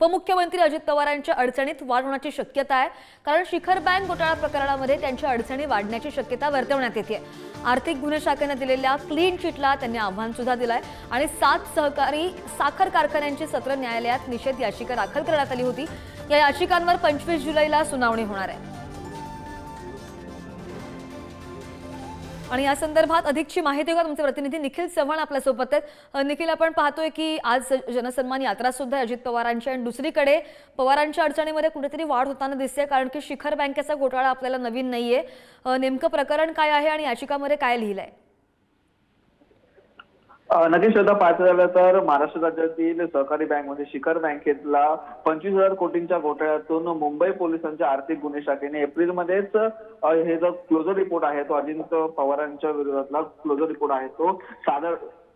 उपमुख्यमंत्री अजित पवारांच्या अडचणीत वाढ होण्याची शक्यता आहे. कारण शिखर बँक घोटाळा प्रकरणामध्ये त्यांच्या अडचणी वाढण्याची शक्यता वर्तवण्यात येते. आर्थिक गुन्हे शाखेनं दिलेल्या क्लीन चिटला त्यांनी आव्हान सुद्धा दिलंय. आणि सात सहकारी साखर कारखान्यांची सत्र न्यायालयात निषेध याचिका दाखल करण्यात आली होती. या याचिकांवर पंचवीस जुलैला सुनावणी होणार आहे. आणि या संदर्भात अधिकची माहिती घेऊन तुमचे प्रतिनिधी निखिल चव्हाण आपल्यासोबत आहेत. निखिल आपण पाहतोय की आज जनसन्मान यात्रा सुद्धा अजित पवारांची आणि दुसरीकडे पवारांच्या अडचणीमध्ये कुठेतरी वाढ होताना दिसते कारण की शिखर बँकेचा घोटाळा आपल्याला नवीन नाहीये. नेमकं प्रकरण काय आहे आणि याचिकामध्ये काय लिहिलंय? अ, नक्कीच श्रद्धा पाहायचं झालं तर महाराष्ट्र राज्यातील सहकारी बँक म्हणजे शिखर बँकेतला पंचवीस हजार कोटींच्या घोटाळ्यातून मुंबई पोलिसांच्या आर्थिक गुन्हे शाखेने एप्रिलमध्येच हे जो क्लोजर रिपोर्ट आहे तो अजिंक्य पवारांच्या विरोधातला क्लोजर रिपोर्ट आहे तो सादर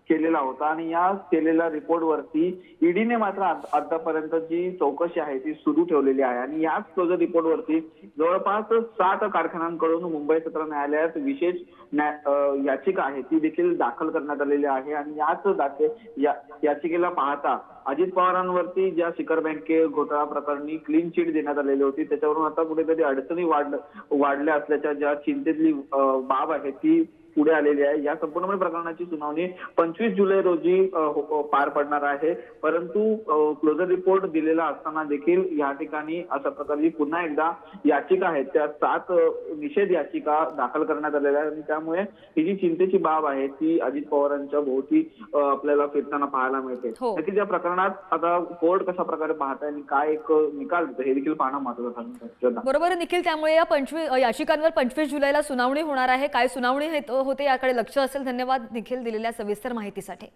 केलेला होता आणि या केलेल्या रिपोर्टवरती ईडीने मात्र आतापर्यंत जी चौकशी आहे ती सुरू ठेवलेली आहे. आणि याच क्लोजर रिपोर्टवरती जवळपास सात कारखान्यांकडून मुंबई सत्र न्यायालयात विशेष याचिका आहे ती देखील दाखल करण्यात आलेली आहे. आणि याच दाखे या- याचिकेला पाहता अजित पवारांवरती ज्या शिखर बँके घोटाळा प्रकरणी क्लीन चिट देण्यात आलेली होती त्याच्यावरून आता कुठेतरी अडचणी वाढ वाढल्या असल्याच्या ज्या चिंतेतली बाब आहे ती पुढे आलेली आहे. या संपूर्ण प्रकरणाची सुनावणी पंचवीस जुलै रोजी अ, हो- पार पडणार आहे. परंतु क्लोजर रिपोर्ट दिलेला असताना देखील या ठिकाणी अशा प्रकारची पुन्हा एकदा याचिका आहेत त्या सात निषेध याचिका दाखल करण्यात आलेल्या आहेत. आणि त्यामुळे ही जी चिंतेची बाब आहे ती अजित पवारांच्या भोवती आपल्याला फिरताना पाहायला मिळते. हो. नक्कीच या प्रकरणात आता कोर्ट कशा प्रकारे पाहत आहे आणि काय एक निकाल देतं हे देखील पाहणं महत्वाचं बरोबर निखिल. त्यामुळे या पंचवीस याचिकांवर पंचवीस जुलैला सुनावणी होणार आहे. काय सुनावणी हे- होते याकडे लक्ष असेल. धन्यवाद निखिल दिलेल्या सविस्तर माहितीसाठी.